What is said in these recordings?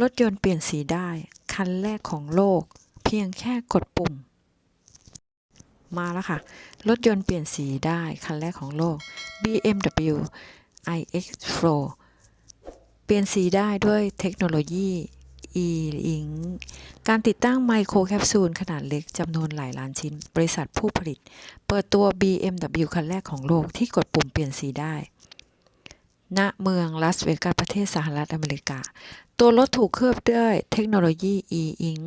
รถยนต์เปลี่ยนสีได้ คันแรกของโลก เพียงแค่กดปุ่ม มาแล้วค่ะ รถยนต์เปลี่ยนสีได้ คันแรกของโลก BMW iX4 เปลี่ยนสีได้ด้วยเทคโนโลยี e-ink การติดตั้งไมโครแคปซูลขนาดเล็กจำนวนหลายล้านชิ้น บริษัทผู้ผลิต เปิดตัว BMW คันแรกของโลกที่กดปุ่มเปลี่ยนสีได้ ณเมืองลาสเวกัสประเทศสหรัฐอเมริกา ตัวรถถูกเคลือบด้วยเทคโนโลยี e-ink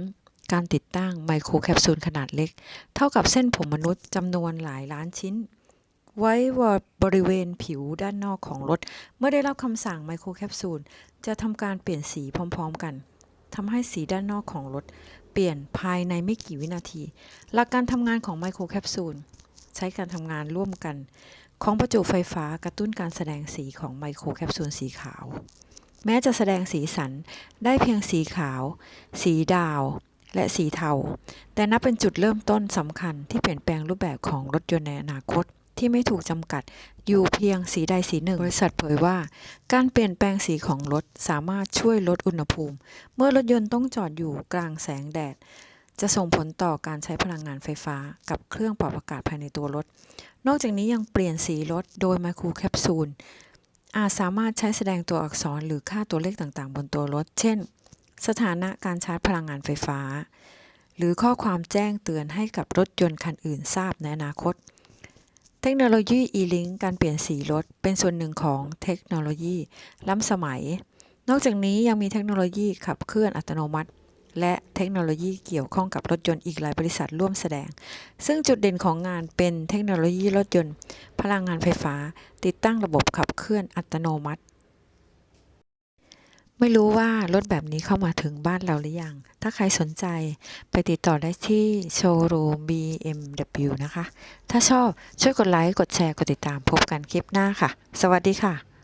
การติดตั้งไมโครแคปซูลขนาดเล็ก เท่ากับเส้นผมมนุษย์จำนวนหลายล้านชิ้น ไว้บริเวณผิวด้านนอกของรถ เมื่อได้รับคำสั่งไมโครแคปซูล จะทำการเปลี่ยนสีพร้อม ๆ กันทำให้สีด้านนอกของรถ เปลี่ยนภายในไม่กี่วินาที หลักการทำงานของไมโครแคปซูล ใช้การทำงานร่วมกัน ของประจุไฟฟ้ากระตุ้นการแสดงสีของไมโครแคปซูลสีขาว แม้จะแสดงสีสันได้เพียงสีขาว สีดาว และสีเทา แต่นับเป็นจุดเริ่มต้นสำคัญที่เปลี่ยนแปลงรูปแบบของรถยนต์ในอนาคตที่ไม่ถูกจำกัดอยู่เพียงสีใดสีหนึ่ง บริษัทเผยว่า การเปลี่ยนแปลงสีของรถสามารถช่วยลดอุณหภูมิ เมื่อรถยนต์ต้องจอดอยู่กลางแสงแดด จะส่งผลต่อการใช้พลังงานไฟฟ้ากับเครื่องปรับอากาศภายในตัวรถ นอกจากนี้ยังเปลี่ยนสีรถโดยไมโครแคปซูล อาจสามารถใช้แสดงตัวอักษรหรือค่าตัวเลขต่างๆ บนตัวรถ เช่น สถานะการชาร์จพลังงานไฟฟ้า หรือข้อความแจ้งเตือนให้กับรถยนต์คันอื่นทราบในอนาคต เทคโนโลยี e-link การเปลี่ยนสีรถ เป็นส่วนหนึ่งของเทคโนโลยี ล้ำสมัย นอกจากนี้ยังมีเทคโนโลยีขับเคลื่อนอัตโนมัติ และเทคโนโลยีเกี่ยวข้องกับรถยนต์อีกหลายบริษัทร่วมแสดง ซึ่งจุดเด่นของงานเป็นเทคโนโลยีรถยนต์ พลังงานไฟฟ้า ติดตั้งระบบขับเคลื่อนอัตโนมัติ ไม่รู้ว่ารถแบบนี้เข้ามาถึงบ้านเราหรือยัง ถ้าใครสนใจไปติดต่อได้ที่โชว์รูม BMW นะคะ ถ้าชอบช่วยกดไลค์ กดแชร์ กดติดตามพบกันคลิปหน้าค่ะ สวัสดีค่ะ